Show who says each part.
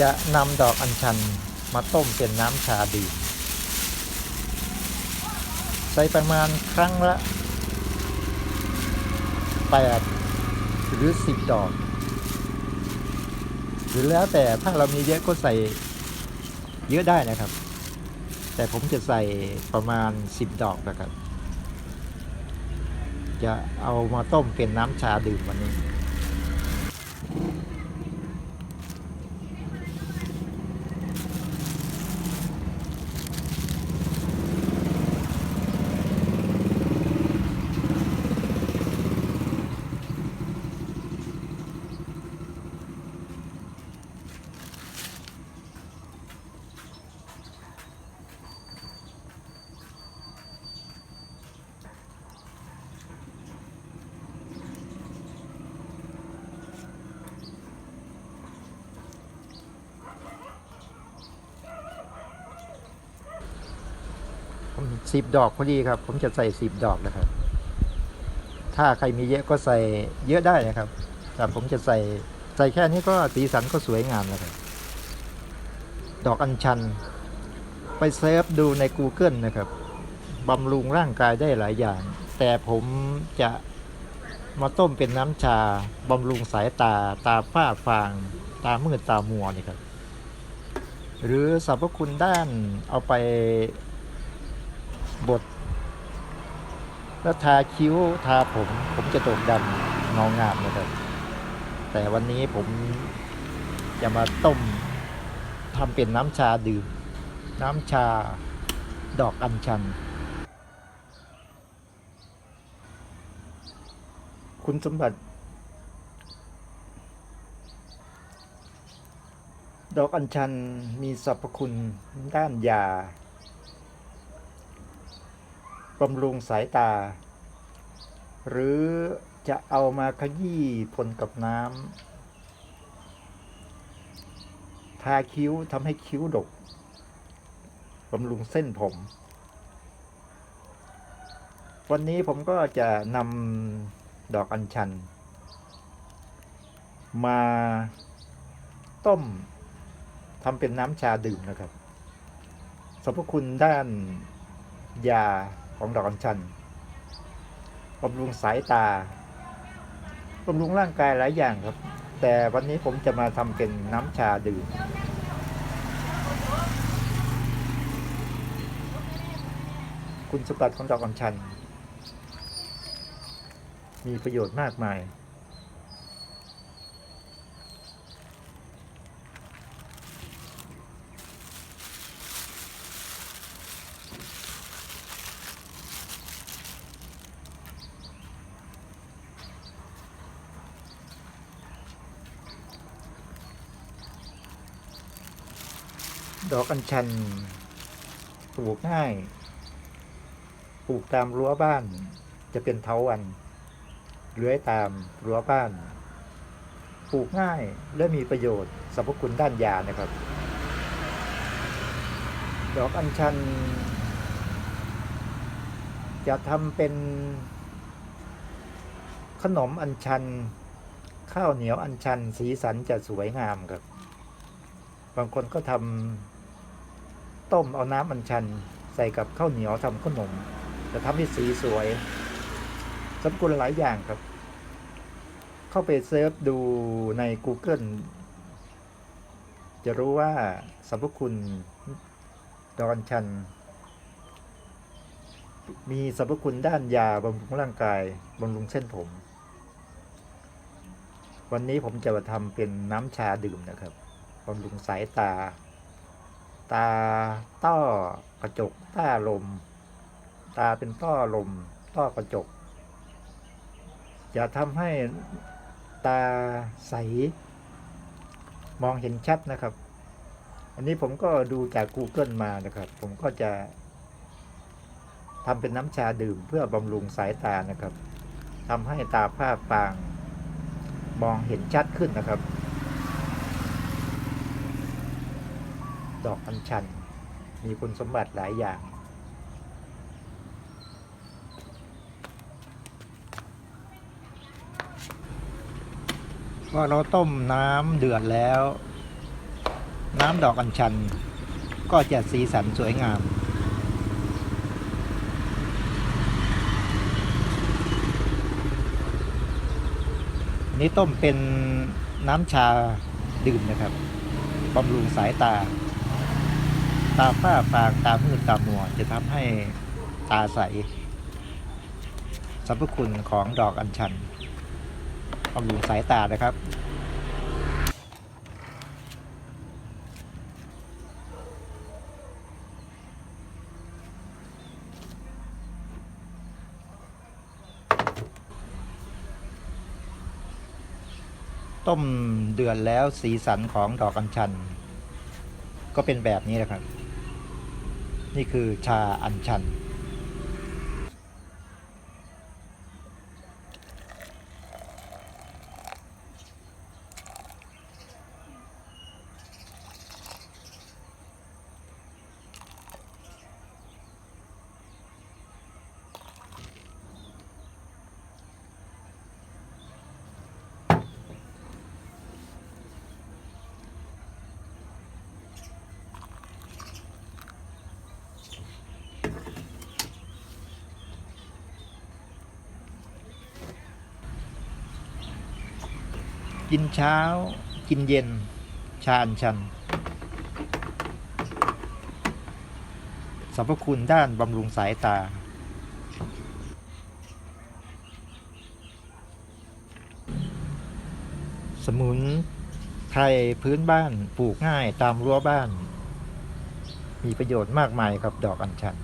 Speaker 1: จะนำดอกอัญชันมาต้มเป็นน้ำชาดื่มใส่ประมาณครั้งละ 8 หรือ 10 ดอก หรือแล้วแต่ถ้าเรามีเยอะก็ใส่เยอะได้นะครับ แต่ผมจะใส่ประมาณ 10 ดอกนะครับ จะเอามาต้มเป็นน้ำชาดื่มวันนี้ สิบดอกพอดีครับ ผมจะใส่สิบดอกนะครับ ถ้าใครมีเยอะก็ใส่เยอะได้นะครับ แต่ผมจะใส่ใส่แค่นี้ก็สีสันก็สวยงามแล้วครับ ดอกอัญชัน ไปเซิร์ฟดูใน Google นะครับบำรุงร่างกายได้หลายอย่าง แต่ผมจะมาต้มเป็นน้ำชาบำรุงสายตา ตาฝ้าฟาง ตามืดตามัวนี่ครับ หรือสรรพคุณด้านเอาไป บดแล้วทาคิ้วทาผม ผมจะตกดำเงางามนะครับ แต่วันนี้ผมจะมาต้มทำเป็นน้ำชาดื่ม น้ำชาดอกอัญชัน คุณสมบัติ ดอกอัญชันมีสรรพคุณด้านยา บำรุงสายตา หรือจะเอามาขยี้พลกับน้ำทาคิ้วทำให้คิ้วดกบำรุงเส้นผม วันนี้ผมก็จะนำดอกอัญชัน มาต้มทำเป็นน้ำชาดื่มนะครับสรรพคุณด้านยา ของดอกอัญชันบำรุงสายตาบำรุงร่างกายหลายอย่างครับ แต่วันนี้ผมจะมาทำเป็นน้ำชาดื่มคุณสมบัติของดอกอัญชัน มีประโยชน์มากมาย ดอกอัญชัน ปลูกง่าย ปลูกตามรั้วบ้าน จะเป็นเถาวันเลื้อยตามรั้วบ้าน ปลูกง่ายและมีประโยชน์สรรพคุณด้านยานะครับ ดอกอัญชัน จะทำเป็น ขนมอัญชัน ข้าวเหนียวอัญชัน สีสันจะสวยงามครับบางคนก็ทำ ต้มเอาน้ำอัญชัน ใส่กับข้าวเหนียวทำขนมจะทำให้สีสวยสรรพคุณหลายอย่างครับ เข้าไปเซิร์ชดูใน Google จะรู้ว่าสรรพคุณดอกอัญชัน มีสรรพคุณด้านยาบำรุงร่างกายบำรุงเส้นผม วันนี้ผมจะมาทำเป็นน้ำชาดื่มนะครับบำรุงสายตา ตาต้อกระจกต้าลม ตาเป็นต้อลม ต้อกระจก จะทำให้ตาใส มองเห็นชัดนะครับ อันนี้ผมก็ดูจาก Google มานะครับ ผมก็จะทำเป็นน้ำชาดื่มเพื่อบำรุงสายตานะครับทำให้ตาผ้าฟาง มองเห็นชัดขึ้นนะครับ ดอกอัญชัน มีคุณสมบัติหลายอย่างพอเราต้มน้ำเดือดแล้ว น้ำดอกอัญชัน ก็จะสีสันสวยงามนี่ต้มเป็นน้ำชาดื่มนะครับบำรุงสายตา ตาฝ้าฟางตามืดตามัวจะทำให้ตาใสสรรพคุณของดอกอัญชันบำรุงสายตานะครับต้มเดือดแล้วสีสันของดอกอัญชัน ก็เป็นแบบนี้แหละครับ นี่คือชาอัญชัน กินเช้า กินเย็น ชาอัญชันสรรพคุณด้านบำรุงสายตา สมุนไพรพื้นบ้านปลูกง่ายตามรั้วบ้าน มีประโยชน์มากมายกับดอกอัญชัน